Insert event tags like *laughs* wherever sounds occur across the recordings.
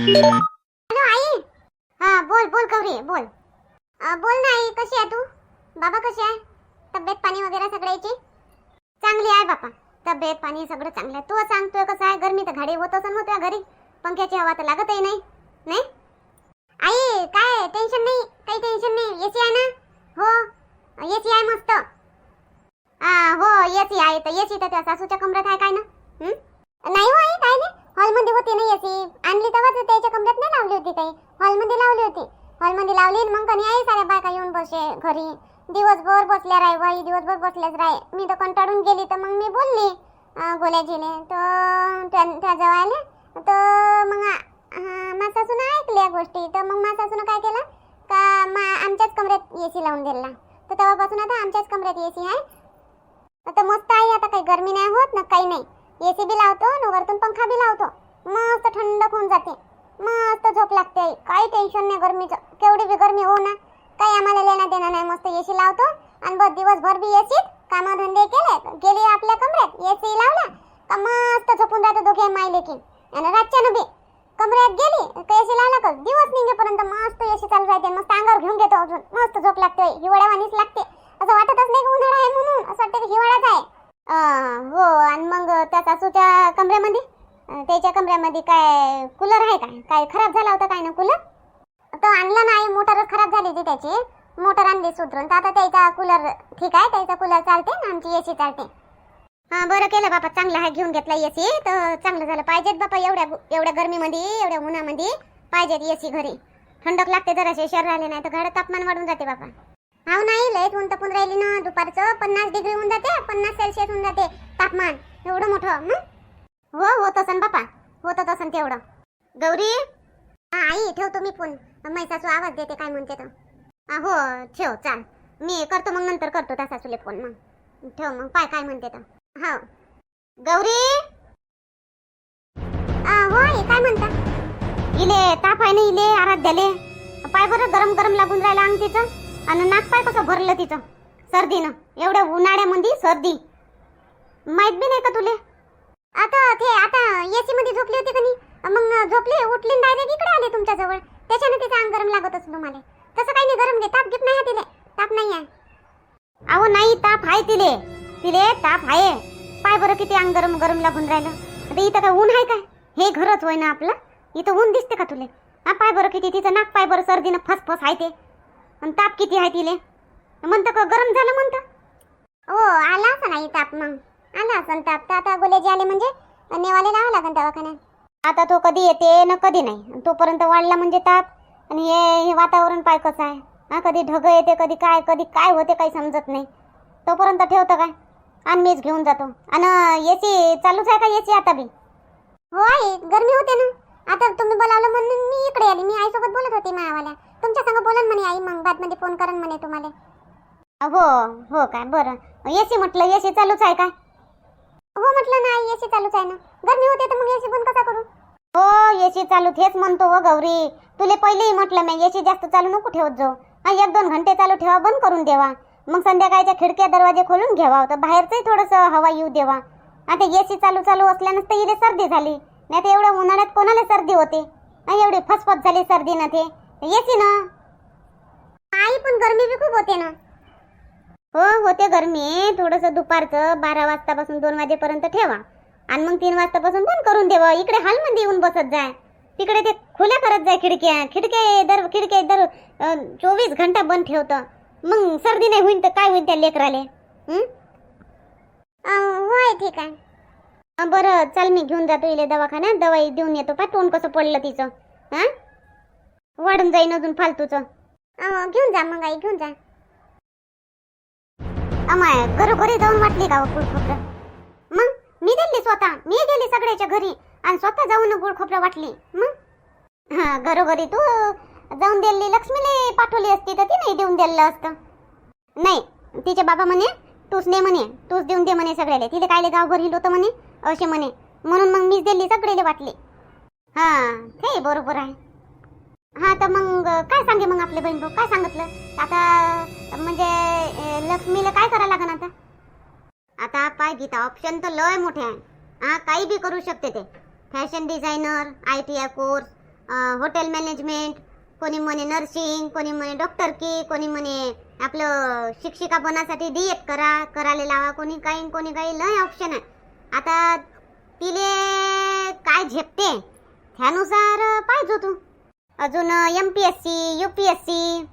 Hello आई. हा बोल बोल गौरी बोल. बोल ना आई कशी आहे तू? बाबा कशी आहे? तब्येत पाणी वगैरे सगळ्याची? चांगली आहे बापा. तब्येत पाणी सगळं चांगलं आहे. तू सांगतोय कसं आहे? गरमी तर घाडी होत असं नव्हत्या घरी. पंख्याची हवा तर लागतही नाही. नाही? आई काय टेन्शन नाही? काही टेन्शन नाही? एसी आहे ना? हो? एसी आहे मस्त. हा हो एसी आहे. तर एसी तर त्या सासूच्या कमऱ्यात आहे काय ना? हं? नाही हो आई काय नाही. हॉलमध्ये होती ना एसी आणली तेव्हाच त्याच्या कमऱ्यात नाही लावली होती काही. हॉलमध्ये लावली होती. हॉलमध्ये लावली मग कधी आई साऱ्या बायका येऊन बसे घरी. दिवसभर बसल्या राय बाई दिवसभर बसल्याच राय. मी तर कंटाळून गेली तर मग मी बोलली गोल्याजीने. तर त्या त्या जवळ तर मग मासासून ऐकल्या गोष्टी. तर मग मासासून काय केलं? का मा आमच्याच कमऱ्यात सी लावून दिला. तर तेव्हापासून आता आमच्याच कमऱ्यात सी आहे. आता मस्त आहे आता काही गरमी नाही होत ना काही नाही. एसी बी लावतो आणि वरतून पंखा बी लावतो. मस्त थंड होऊन जाते. मस्त झोप लागते. आई. काही टेन्शन नाही गरमीचं केवढी बी गरमी हो ना. काही आम्हाला लेणं देणं नाही. मस्त एसी लावतो आणि बस दिवसभर बी एसीत कामधंदे केले. गेली आपल्या कमऱ्यात एसी लावला का मस्त झोपून राहतो दोघे माई की. आणि रातच्यानं बी. कमऱ्यात गेली का एसी लावला का दिवस निघेपर्यंत मस्त एसी चालू राहते. मस्त अंगावर घेऊन घेतो अजून. मस्त झोप लागते. हिवाळ्यावानीच लागते. असं वाटतच नाही उन्हाळा आहे म्हणून. असं वाटतं की हिवाळाच आहे. हो आणि मग त्या सासूच्या कमऱ्यामध्ये? त्याच्या कमऱ्यामध्ये काय कूलर आहे काय? काय खराब झाला होता काय ना कूलर तो आणला नाही मोटरच खराब झाली होती त्याची. मोटर आणली सुधरून. तर आता त्याचा कूलर ठीक आहे त्याचा कूलर चालते ना आमची एसी चालते. हा बरं केलं बापा चांगलं आहे घेऊन घेतला एसी तर चांगलं झालं. पाहिजेत बापा एवढ्या एवढ्या गरमीमध्ये एवढ्या उन्हामध्ये. पाहिजेत एसी घरी. थंडक लागते जराशे शरीराला नाही तर घरात तापमान वाढून जाते बापा हाव ऊन तपून राहिली ना दुपारचं. पन्नास डिग्री होऊन जाते पन्नास सेल्सिअस होऊन जाते तापमान. एवढं मोठं हो? होत असन बापा. होत असन तेवढं. गौरी? हा आई ठेवतो मी फोन मैसासू आवाज देते काय म्हणते तर हो ठेव चाल. मी करतो मग नंतर करतो त्या सासूले फोन मग. ठेव मग पाय काय म्हणते तर हो. गौरी? हो काय म्हणता? इले ताप आहे ना इले आराध्याले. पाय बरं गरम गरम लागून राहिला अंग तिचं आणि नाकपाय कसं भरलं तिचं? सर्दीनं. एवढ्या उन्हाळ्यामध्ये सर्दी. माहीत बी नाही का तुले? आता ते आता एसी मध्ये झोपली होती का नाही? मग झोपली उठली डायरेक्ट इकडे आले तुमच्या जवळ त्याच्याने तिचं अंग गरम लागत असलो मला तसं काही नाही गरम घे. ताप घेत नाही तिले. ताप नाही आहे. अहो नाही ताप आहे तिले. तिले ताप आहे. पाय बरं किती अंग गरम गरम लागून राहिलं. आता इथं काय ऊन आहे काय? हे घरच होय ना आपलं. इथं ऊन दिसते का तुले? हा पाय बरं किती तिचं नाक पाय बरं सर्दीनं फस फस आहे ते. आणि ताप किती आहे तिले? म्हणतं का गरम झालं म्हणतं. हो आला असं नाही ताप मग. आला असं ताप. तर आता गोल्याजी आले म्हणजे नेवाले लावा लागेल दवाखान्यात. आता तो कधी येते ना कधी नाही. आणि तोपर्यंत वाढला म्हणजे ताप. आणि हे हे वातावरण पाय कसं आहे? हा कधी ढग येते कधी काय कधी काय होते काही समजत नाही. तोपर्यंत ठेवतं काय? आणि मीच घेऊन जातो. आणि ए सी चालूच आहे का ए सी आता बी? हो आई गरमी होते ना. आता तुम्ही बोलावलं म्हणून मी इकडे आली. मी आईसोबत बोलत होती मायावाल्या. तुमच्या संग बोलन म्हणे आई मग बादमध्ये फोन करन म्हणे तुम्हाला. हो हो काय बरं. एसी म्हटलं एसी चालूच आहे काय? हो म्हटलं ना आई एसी चालूच आहे ना. गरमी होते तर मग एसी बंद कसा करू? हो एसी चालू तेच म्हणतो हो गौरी. तुले पहिलेही म्हटलं मी एसी जास्त चालू नको ठेवत जाऊ. हा एक दोन घंटे चालू ठेवा बंद करून देवा. मग संध्याकाळच्या खिडक्या दरवाजे खोलून घ्यावा तर बाहेरचंही थोडंसं हवा येऊ देवा. आता एसी चालू चालू असल्यानंच तर इथे सर्दी झाली. नाही तर एवढ्या उन्हाळ्यात कोणाला सर्दी होते? एवढी फसफस झाली सर्दी ना ते. येते ना आई पण गरमी बी खूप होते ना. हो होते गरमी. थोडंसं दुपारचं बारा वाजतापासून दोन वाजेपर्यंत ठेवा. आणि मग तीन वाजतापासून बंद करून देवा इकडे हॉलमध्ये येऊन बसत जाय. तिकडे ते खुल्या करत जाय खिडक्या. खिडक्या दर खिडक्या दर चोवीस घंटा बंद ठेवतं. मग सर्दी नाही होईन तर काय होईन त्या लेकराले? होय ठीक आहे. बरं चल मी घेऊन जातो इले दवाखान्यात. दवाई देऊन येतो पा. तोंड कसं पडलं तिचं. हा? वाढून जाईन अजून फालतूचं. घेऊन जा मग आई घेऊन जा. अमाय घरोघरी जाऊन वाटली का गुळ खोबरं मग मी दिली स्वतः मी गेली सगळ्याच्या घरी आणि स्वतः जाऊन गुळ खोबरं वाटली. मग? हा घरोघरी तू जाऊन दिली लक्ष्मीला पाठवली असती तर तिने देऊन दिलं असतं. नाही तिचे बाबा म्हणे तूच ने म्हणे तूच देऊन दे म्हणे सगळ्याले. तिथे कायले गावभर घरी होतं म्हणे असे म्हणे. म्हणून मग मीच दिली सगळेले वाटली. हा हे बरोबर आहे. हा तर मग काय सांगे मग आपले बहीण भाऊ? काय सांगितलं? आता म्हणजे लक्ष्मीला काय करायला लागन आता? आता पाय गीता ऑप्शन तर लय मोठे आहे. हा काही बी करू शकते ते. Fashion designer I T I course hotel management कोणी म्हणे नर्सिंग कोणी म्हणे डॉक्टर की कोणी म्हणे आपलं शिक्षिका बनासाठी डी एड करा करायला लावा कोणी काही कोणी काही लय ऑप्शन आहे. आता तिले काय झेपते? त्यानुसार पाहिजे तू अजून M P S C U P S C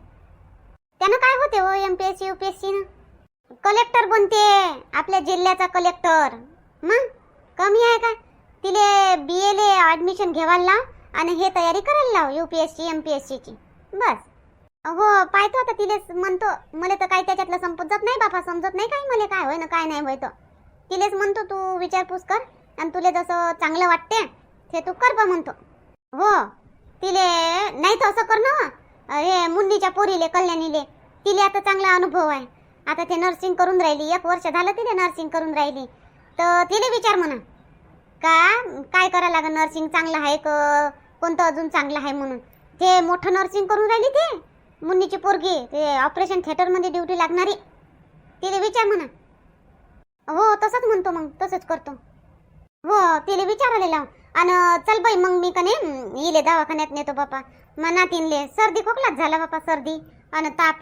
त्यानं काय होते हो M P S C U P S C collector बनते आपल्या जिल्ह्याचा कलेक्टर मग? कमी आहे का तिले बी एले ॲडमिशन घेवायला लाव आणि हे तयारी करायला लाव U P S C M P S सीची बस. हो पाहतो आता तिले म्हणतो मला तर काही त्याच्यातलं संपत जात नाही बापा समजत नाही काही मला काय होय ना काय नाही होय तर तिलेच म्हणतो तू विचारपूस कर आणि तुला जसं चांगलं वाटते ते तू कर बा म्हणतो. हो. तिले नाही तर असं कर ना. हे मुन्नीच्या पोरीले कल्याणीले. तिले आता चांगला अनुभव आहे. आता ते नर्सिंग करून राहिली. एक वर्ष झालं तिले नर्सिंग करून राहिली. तर तिले विचार म्हणा. का? काय करा लागेल नर्सिंग चांगलं आहे का? कोणतं अजून चांगलं आहे म्हणून? ते मोठं नर्सिंग करून राहिली ते. मुन्नीची पोरगी. ते ऑपरेशन थिएटरमध्ये ड्युटी लागणारी. तिले विचार म्हणा. हो तसंच म्हणतो मग. तसंच करतो. हो तिले विचारायला लाव. आणि चल बाई मग मी कने इले दवाखान्यात नेतो बापा. मना तिनले सर्दी खोकलाच झाला बापा सर्दी. आणि ताप.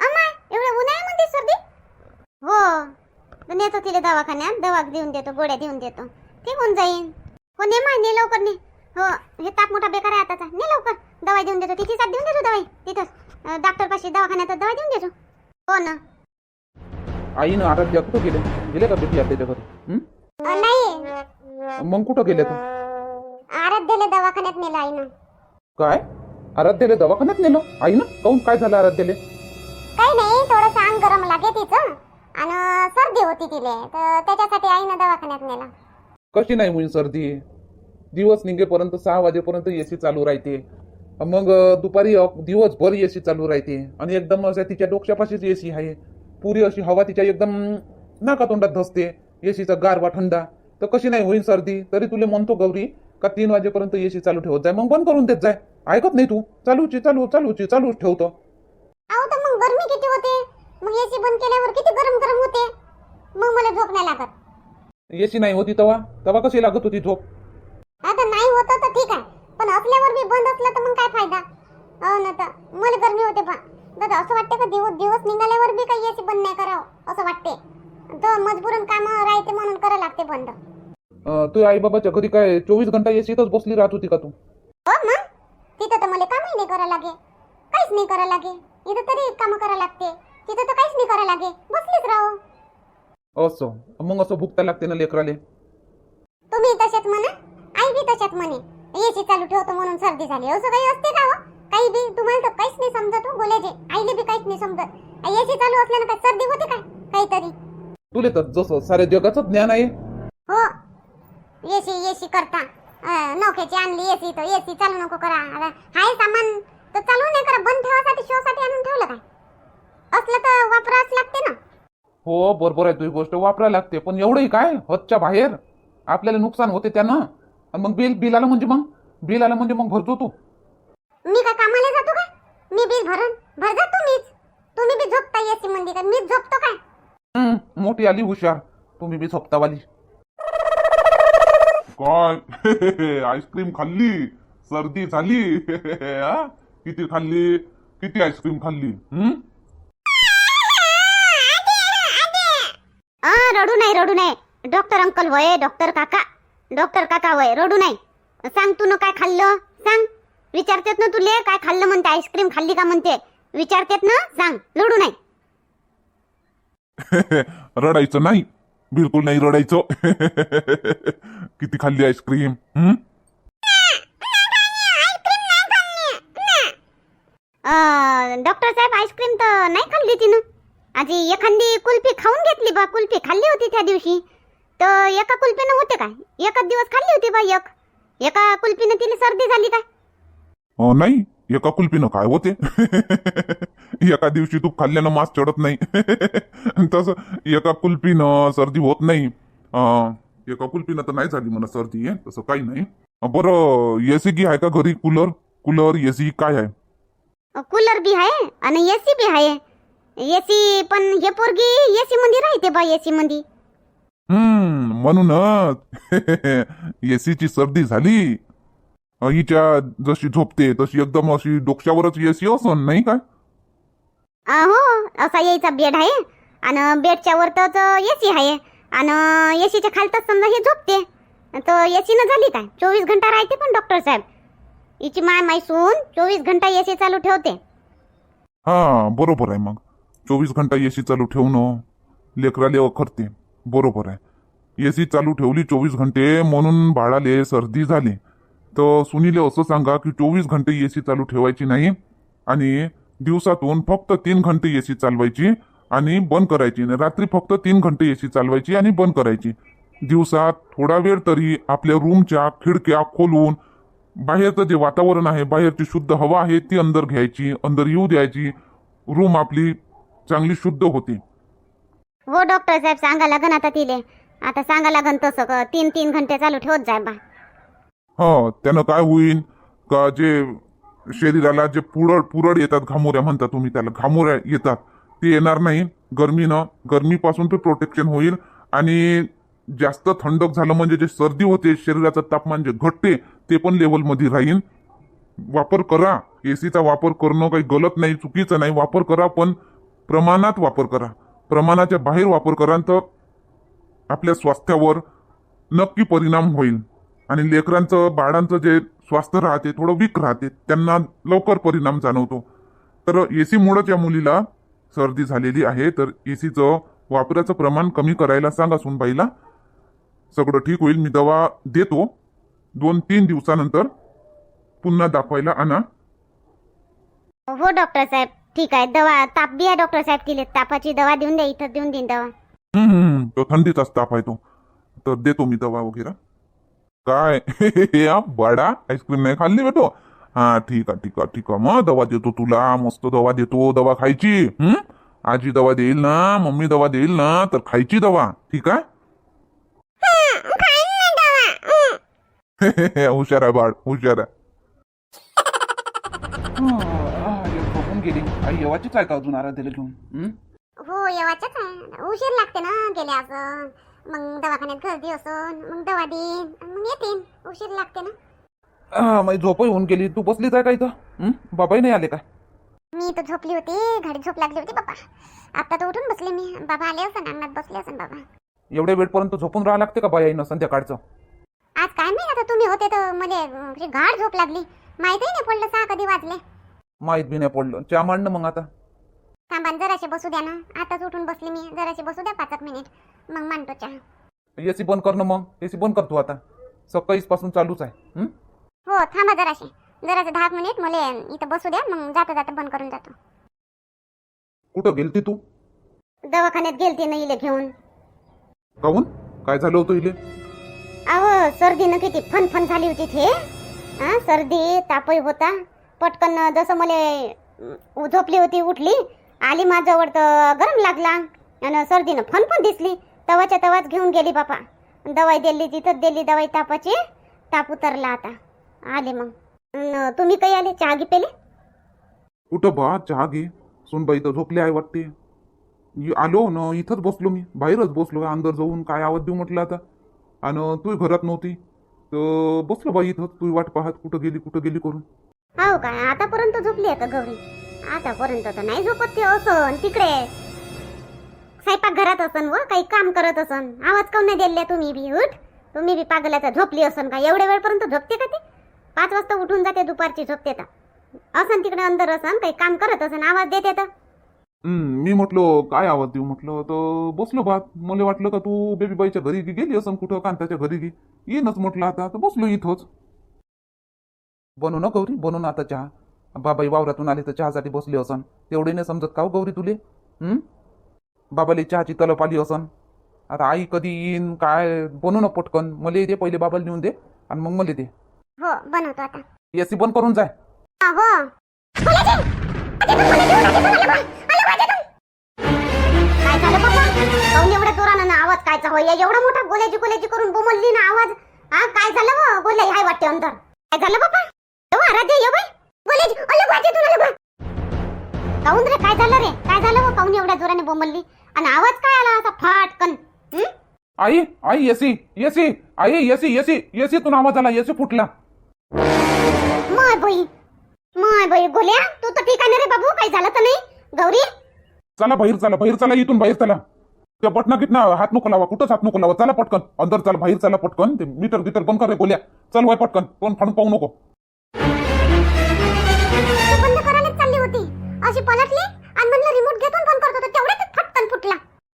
अमाय एवढं म्हणते सर्दी? हो. नेतो तिले दवाखान्यात दवा देऊन देतो गोळ्या देऊन देतो. ठीक होऊन जाईन. हो ने माय ने लवकर ने. हो हे ताप मोठा बेकार आहे आताचा. ने लवकर. दवाई देऊन देतो. तिची साथ देऊन देतो दवाई. तिथंच. डॉक्टर पाशी दवाखान्यात दवाई देऊन देतो. हो ना. आईनं आराध्या कुठं गेले? गेले का बेटी घरी? हं? नाही. मग कुठं गेले तर आराध्यले दवाखान्यात नेलं आईनं. काय? आराध्याला दवाखान्यात नेलं? आईनं? काऊन काय झालं आराध्याले? काही नाही थोडंसं अंग गरम लागे तिचं. आणि सर्दी होती तिले. तर त्याच्यासाठी आईनं दवाखान्यात नेला. कशी नाही होईल सर्दी? दिवस निघेपर्यंत सहा वाजेपर्यंत एसी चालू राहते. मग दुपारी अ- दिवसभर एसी चालू राहते. आणि एकदम अशा तिच्या डोक्यापाशीच एसी आहे. पुरी अशी हवा तिच्या एकदम नाका तोंडात धसते एसीचा गारवा थंडा तर कशी नाही होईल सर्दी? तरी तुला म्हणतो गौरी का तीन वाजेपर्यंत एसी चालू ठेवत जाय? मग बंद करून देत जाय. ऐकत नाही तू. चालूची चालू चालूची चालूच ठेवतो. अहो तर मग गरमी किती होते? मग एसी बंद केल्यावर किती गरम गरम होते? मग मला झोप नाही लागत. एसी नाही होती तेव्हा तेव्हा कशी लागत होती झोप? आता नाही होतं तर ठीक आहे. पण असल्यावर बी बंद असलं तर मग काय फायदा? हो ना तर मला गरमी होते पण. दादा असं वाटते का दिवस दिवस निघाल्यावर बी काही एसी बंद नाही करावं? असं वाटते तर मजबूरन काम राहते म्हणून करावं लागते बंद. तू आई बाबाच्या घरी काय चोवीस घंटा एसीतच बसली राहत होती का तू? हो मग तिथं तर मला कामही नाही करा लागे काहीच नाही करा लागे इथं तरी काम करा लागते. तिथं तर काहीच नाही करा लागे बसलीच राहो. असं. मग असं भुकता लागते ना लेकराले. तुम्ही तशात म्हणा. आई बी तशात म्हणे. एसी चालू ठेवतो म्हणून सर्दी झाली. असं काही असते का हो? काही बी. तुम्हाला तर काहीच नाही समजत हो बोलायचे. आईले बी काहीच नाही समजत. एसी चालू असल्यानं काय सर्दी होते काय? काहीतरी. तुले तर जसं साऱ्या जगाचं ज्ञान आहे. एसी एसी करता. नौकेची आणली एसी तर एसी चालू नको करा. हाय सामान तर चालू नाही करा. बंद ठेवासाठी शोसाठी आणून ठेवलं काय? असलं तर वापरावंच लागते ना. हो बरोबर आहे. तुझी गोष्ट वापरायला लागते. पण एवढंही काय? हदच्या बाहेर. आपल्याला नुकसान होते त्यानं. आणि मग बिल बिल आलं म्हणजे मग? बिल आलं म्हणजे मग भरतो तू. मी काय कामाला जातो काय? मी बिल भरून भर जा तुम्हीच. तुम्ही बी झोपता एसी मध्ये. काय मीच झोपतो काय? मोठी आली हुशार. तुम्ही बी झोपतावाली. काय *laughs* आईस्क्रीम खाल्ली. सर्दी झाली? *laughs* किती खाल्ली? किती आईस्क्रीम खाल्ली? हं? रडू नाही रडू नाही डॉक्टर अंकल वय डॉक्टर काका. डॉक्टर काका वय रडू नाही सांग तू न काय खाल्लं? सांग. विचारतेत ना तुले काय खाल्लं म्हणते आईस्क्रीम खाल्ली का म्हणते? विचारतेत ना? सांग. रडू नाही *laughs* रडायचं नाही. बिलकुल नाही रडायचं. किती खाल्ली आईस्क्रीम डॉक्टर साहेब आईस्क्रीम तर नाही खाल्ली तिनं. आधी एखादी कुल्फी खाऊन घेतली बा. कुल्फी खाल्ली होती त्या दिवशी. तर एका कुल्फीनं होते काय? एकच दिवस खाल्ली होती बा एक. एका कुल्फीनं तिला सर्दी झाली काय? नाही. एका कुल्फीनं काय होते? *laughs* एका दिवशी तू खाल्ल्यानं मास चढत नाही. *laughs* तसं एका कुल्फीनं सर्दी होत नाही. एका कुल्फीनं तर नाही झाली म्हणा सर्दी आहे तसं काही नाही. बरं एसी की आहे का घरी? कूलर? कूलर एसी काय आहे? कूलर बी आहे आणि एसी बी आहे. एसी पण हे पोरगी एसी मध्ये राहते बा एसी मध्ये हम्म म्हणूनच. *laughs* एसीची सर्दी झाली. हिच्या जशी झोपते तशी एकदम अशी डोक्यावरच एसी असन नाही काय? हो असा यायचा बेड आहे. आणि बेडच्या वर तर एसी आहे. आणि एसीच्या खालतच समजा हे झोपते. तर एसी न झाली काय? चोवीस घंटा राहते पण डॉक्टर साहेब. हिची माय माय सून चोवीस घंटा एसी चालू ठेवते. हा बरोबर आहे मग. चोवीस घंटा एसी चालू ठेवणं लेकराले अखरते. बरोबर आहे. एसी चालू ठेवली चोवीस घंटे म्हणून बाळाले सर्दी झाली. तर सुनीले असं सांगा की चोवीस घंटे एसी चालू ठेवायची नाही आणि दिवसातून फक्त तीन घंटे एसी चालवायची आणि बंद करायची. आणि रात्री फक्त तीन घंटे एसी चालवायची आणि बंद करायची. दिवसात थोडा वेळ तरी आपल्या रूमच्या खिडक्या खोलून बाहेरचं जे वातावरण आहे बाहेरची शुद्ध हवा आहे ती अंदर घ्यायची अंदर येऊ द्यायची. रूम आपली चांगली शुद्ध होती. हो डॉक्टर साहेब सांगा लागन आता तिले. आता सांगा लागन तसं तीन तीन घंटे चालू ठेवत जाय बा. हो त्यानं काय होईल? का जे शरीराला जे पुरड पुरळ येतात घामोऱ्या म्हणता तुम्ही त्याला घामोऱ्या येतात ते येणार नाही. गरमीनं गरमीपासून ते प्रोटेक्शन होईल. आणि जास्त थंडक झालं म्हणजे जे सर्दी होते शरीराचं तापमान जे घटते ते पण लेवलमध्ये राहील. वापर करा. एसीचा वापर करणं काही गलत नाही चुकीचं नाही. वापर करा पण प्रमाणात वापर करा. प्रमाणाच्या बाहेर वापर करा तर आपल्या स्वास्थ्यावर नक्की परिणाम होईल. आणि लेकरांचं बाळांचं जे स्वास्थ्य राहते थोडं वीक राहते त्यांना लवकर परिणाम जाणवतो. तर एसीमुळंच या मुलीला सर्दी झालेली आहे तर एसीचं वापराचं प्रमाण कमी करायला सांगा सुनबाईला. सगळं ठीक होईल मी दवा देतो. दोन तीन दिवसानंतर पुन्हा दाखवायला आणा. हो डॉक्टर साहेब. ठीक आहे. दवा ताप बी आहे डॉक्टर साहेब तिले. तापाची दवा देऊन द्या इथं देऊन देईन दवा. हम्म, हम्म, तो थंडीचाच ताप आहे तो. तर देतो मी दवा वगैरे. काय? *laughs* या बडा आईस्क्रीम नाही खाल्ली बेटो. हा ठीक आहे ठीक आहे ठीक आहे. मग दवा देतो तुला मस्त दवा देतो. दवा खायची हम्म आजी दवा देईल ना मम्मी दवा देईल ना तर खायची दवा ठीक आहे? *laughs* हुशार आहे बाळ हुशार आहे. हो, बघून गेली आई येवाचीच आहे. का अजून आराध्याला घेऊन हो येवाच्याच आहे उशीर लागते ना गेले असं मग दवाखान्यात गर्दी असून मग दवा देईन मग येतील उशीर लागते ना. हा माझी झोपही होऊन गेली. तू बसलीच आहे का इथं? बाबाही नाही आले का? मी तर झोपली होती. घडी झोप लागली होती बाबा. आता तर उठून बसले मी. बाबा आले असं अंगणात बसले असं बाबा. एवढ्या वेळपर्यंत झोपून राहा लागते का बाई संध्याकाळचं? आज काय माहीत आता तुम्ही होते तर मला अशी गाढ झोप लागली. माहितही नाही पडलं सहा कधी वाजले. माहीत बी नाही पडलं. चहा मांडणं मग आता. थांबा न जराशे बसू द्या ना. आताच उठून बसली मी. जराशे बसू द्या पाच एक मिनिट. मग मांडतो चहा. एसी बंद करणं मग. एसी बंद करतो आता. सकाळीच पासून चालूच आहे. हं? हो थांबा जराशे. जराशे दहा मिनिट मला इथं बसू द्या मग जाता जाता बंद करून जातो. कुठं गेलती तू? दवाखान्यात गेलते ना इले घेऊन. काहून काय झालं होतं इले? अहो सर्दीनं किती फन फन झाली होती थे हा सर्दी तापही होता. पटकन जसं मला झोपली होती उठली. आली माझ्याजवळ तर गरम लागला. आणि सर्दीनं फन फन दिसली. तवाच्या तवाच घेऊन गेली बापा. दवाई दिली तिथंच दिली दवाई तापाची ताप उतरला आता. आले मग. तुम्ही काही आले? चहा घे पेले कुठं बा? चहा घे. सोनबाई तर झोपली आहे वाटते. आलो न इथंच बसलो मी. बाहेरच बसलो अंदर जाऊन काय आवाज देऊ म्हटलं आता. आणि तू घरात नव्हती. तर बसलो बाई इथंच. तू वाट पाहत कुठं गेली कुठं गेली करून. हो काय आतापर्यंत झोपली आहे का गौरी? आतापर्यंत तर नाही झोपत ते. असन तिकडे. स्वयंपाक घरात असन व काही काम करत असन. आवाज काऊन नाही दिले तुम्ही बी उठ. तुम्ही बी पागल्याचा झोपली असन का? एवढ्या वेळपर्यंत झोपते का ते? पाच वाजता उठून जाते दुपारची झोपते तर. असन तिकडे अंदर असन काही काम करत असन आवाज देते तर. मी म्हटलो काय आवाज देऊ? म्हटलं तर बसलो बा मला वाटलं का तू बेबी बाईच्या घरी गेली असं कुठं कांताच्या घरी गी येईनच म्हटलं आता तर बसलो इथंच. बनव ना गौरी बनव ना आता चहा. बाबाई वावरातून आले तर चहासाठी बसले असन. तेवढे नाही समजत का हो गौरी तुले? बाबाले चहाची तलप आली असन. आता आई कधी येईन काय बनव ना पटकन. मला दे पहिले बाबाला नेऊन दे आणि मग मला दे. हो बनवतो आता. एसी बंद करून जाय. हा, हो. काय झालं बाबा काऊन एवढ्या जोरानं ना आवाज कायचा होय एवढा मोठा गोल्याची गोल्याची करून बोमलली ना आवाज. हा काय झालं व? गोल्या हाय वाटते अंदर. काय झालं बाबा येऊ आराध्य ये बाई. गोल्याची अलग वाजे तुला अलग रे काय झालं रे? काय झालं व? काऊन एवढ्या जोराने बोमलली. आणि आवाज काय आला असा फाटकन? हं? आई आई एसी एसी आई एसी एसी एसी तून आवाज आला एसी फुटला. माय बाई माय बाई गोल्या तू तर ठीक आहे ना रे बाबू काही झालं तर नाही? गौरी? चला बाहेर चला बाहेर चला इथून बाहेर चला. त्या बटना किटना हात नको लावा कुठंच हात नको लावा चला पटकन. अंदर चला बाहेर चला पटकन. ते मीटर गिटर बंद कर रे गोल्या. चल वाय पटकन. कोण फाडून पाहू नको. तू बंद करायलाच चालली होती. अशी पलटली आणि म्हणलं रिमोट घेतून बंद करत. तेवढ्यात फुटला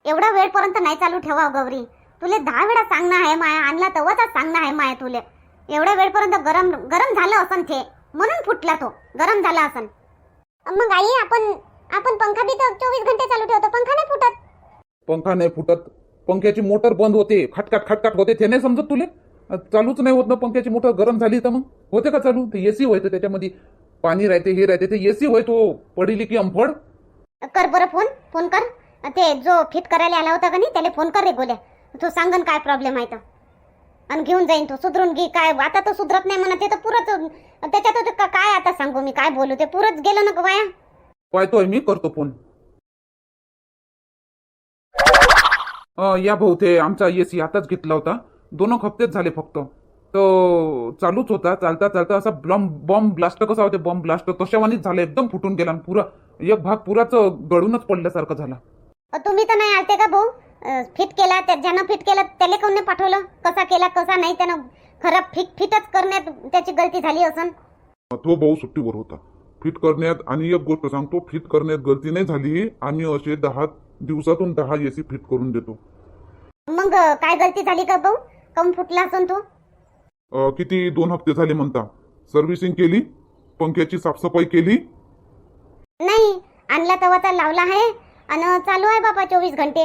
एवढा वेळपर्यंत नाही चालू ठेवा गौरी. तुले दहा वेळा सांगणं आहे माया आणला तेव्हाच सांगणं आहे माया तुले. एवढ्या वेळपर्यंत गरम गरम झालं असन ते. म्हणून फुटला तो गरम झाला असन. मग आई आपण आपण पंखा बी तर चोवीस घंटे चालू ठेवतो पंखा नाही फुटत. पंखा नाही फुटत. पंख्याची मोटर बंद होते खटकाट खटकाट होते ते नाही समजत तुले? चालूच नाही होत ना पंख्याची मोटर गरम झाली तर मग? होते का चालू? ते एसी होय तर त्याच्यामध्ये. पाणी राहते हे राहते ते एसी होय तो पडिली की अंफड? कर बरं फोन फोन कर. ते जो फिट करायला आला होता का नाही त्याला फोन कर रे गोल्या. तो सांगन काय प्रॉब्लेम आहे तर. आणि घेऊन जाईन तो सुधरून घे. काय आता तर सुधरत नाही म्हणा ते तर पुरंच त्याच्यात का- काय आता सांगू मी काय बोलू ते पुरंच गेलं ना वाया पाहतोय मी करतो फोन या भाऊ ते आमचा एसी आताच घेतला होता. दोन हप्तेच झाले फक्त. तो चालूच होता चालता चालता असा ब्लॉम बॉम्ब ब्लास्ट कसा होते बॉम्ब ब्लास्ट तशावानीच झालं एकदम फुटून गेला पुरा एक भाग पुराच गळूनच पडल्यासारखं झाला. तुम्ही तर नाही आलते का भाऊ? फिट केला त्या ज्यानं फिट केलं त्याला कोण नाही पाठवलं? कसा केला कसा नाही त्यानं खराब फिट फिटच करण्यात त्याची गलती झाली असन? तो भाऊ सुट्टीवर होता. फिट करण्यात आणि एक गोष्ट सांगतो फिट करण्यात गलती नाही झाली. आम्ही असे दहा दिवसातून दहा एसी फिट करून देतो. मग काय गलती झाली का भाऊ? कम फुटला असन तू? किती दोन हप्ते झाले म्हणता. सर्व्हिसिंग केली पंख्याची साफसफाई केली. नाही आणला तवाचा लावला आहे. आणि चालू आहे बाबा चोवीस घंटे.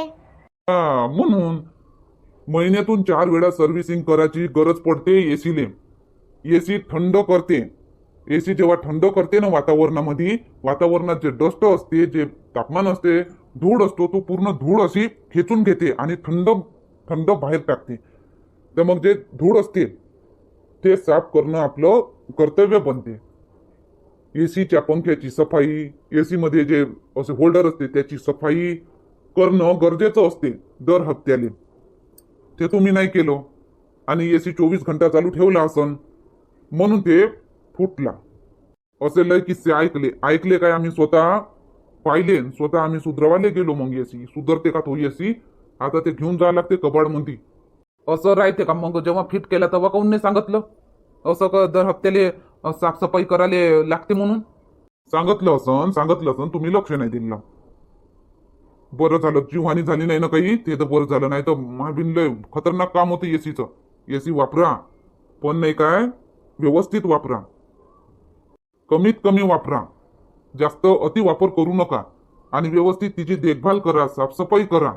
हा, म्हणून महिन्यातून चार वेळा सर्व्हिसिंग करायची गरज पडते एसीले. एसी थंड करते. एसी जेव्हा थंड करते ना वातावरणामध्ये वातावरणात जे डस्ट असते जे तापमान असते धूळ असतो तो पूर्ण धूळ अशी खेचून घेते आणि थंड थंड बाहेर टाकते. तर मग जे धूळ असते ते साफ करणं आपलं कर्तव्य बनते. एसीच्या पंख्याची सफाई एसी मध्ये जे असे होल्डर असते त्याची सफाई करणं गरजेचं असते दर हप्त्याले. ते तुम्ही नाही केलं आणि एसी चोवीस घंटा चालू ठेवला असन म्हणून ते फुटला. असे लय किस्से ऐकले. ऐकले काय आम्ही स्वतः? पाहिले स्वतः आम्ही सुधरवायला गेलो मग एसी. सुधरते का तो एसी? आता ते घेऊन जावं लागते कबाडमध्ये असं राहते का मग जेव्हा फिट केला तेव्हा काऊन नाही सांगितलं? असं का दर हप्त्याले साफसफाई करायला लागते म्हणून? सांगितलं असन सांगितलं असन तुम्ही लक्ष नाही दिलं बरं झालं जीवहानी झाली नाही ना काही? ते तर बरं झालं नाही तर महाबिन लय खतरनाक काम होतं एसीचं. एसी वापरा. पण नाही काय? व्यवस्थित वापरा. कमीत कमी वापरा. जास्त अति वापर करू नका. आणि व्यवस्थित तिची देखभाल करा साफसफाई करा.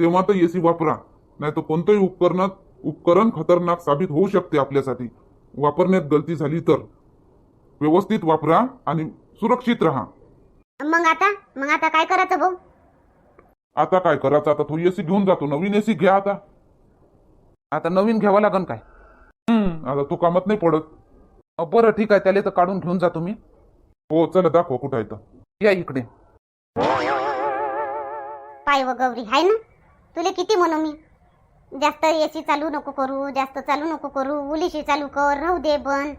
तेव्हा तर एसी वापरा. नाही तर कोणतंही उपकरणात उपकरण खतरनाक साबित होऊ शकते आपल्यासाठी. वापरण्यात गलती झाली तर? व्यवस्थित वापरा आणि सुरक्षित राहा. मग आता? मग आता काय करायचं भाऊ? आता काय करायचं? आता तो एसी घेऊन जातो. नवीन एसी घ्या आता. आता नवीन घ्यावं लागन काय? हम्म. आता तो कामात नाही पडत. अं, बरं ठीक आहे. त्याला तर काढून घेऊन जा तुम्ही. हो चला दाखवा कुठं आहे तर या इकडे. पाय व गौरी हाय ना? तुले किती म्हणू मी? जास्त एसी चालू नको करू जास्त चालू नको करू उलीशी चालू कर राहू दे बन.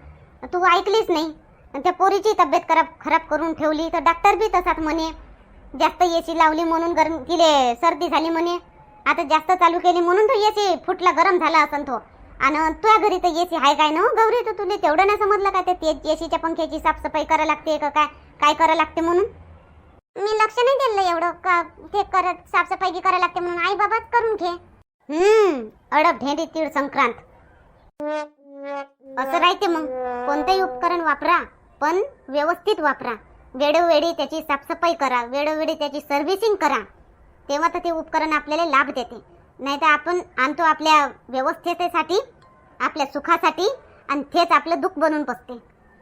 तू ऐकलीच नाही. आणि त्या पोरीची तब्येत खराब खराब करून ठेवली तर डॉक्टर बी तसाच म्हणे. जास्त एसी लावली म्हणून गरम तिले सर्दी झाली म्हणे. आता जास्त चालू केली म्हणून तो एसी फुटला गरम झाला असन तो. आणि तुझ्या घरी तर एसी आहे काय ना? हो, गौरी तू तुला तेवढं नाही समजलं का ते एसीच्या पंख्याची साफसफाई करायला लागते का काय? काय करायला लागते म्हणून? मी लक्ष नाही दिलं एवढं. का ते करत साफसफाई बी करायला लागते म्हणून? आई बाबाच करून घे. हम्म अडप भेंडी तीळ संक्रांत. असं राहते मग. कोणतंही उपकरण वापरा पण व्यवस्थित वापरा. वेळोवेळी त्याची साफसफाई करा वेळोवेळी त्याची सर्व्हिसिंग करा. तेव्हा तर ते उपकरण आपल्याला लाभ देते. नाही तर आपण आणतो आपल्या व्यवस्थेसाठी आपल्या सुखासाठी आणि तेच आपलं दुःख बनून बसते.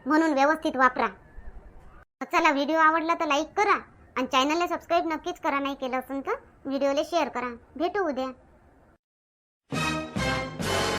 म्हणून व्यवस्थित वापरा. चला व्हिडिओ आवडला तर लाईक करा आणि चॅनलला सबस्क्राईब नक्कीच करा. नाही केलं असेल तर व्हिडिओला शेअर करा. भेटू उद्या.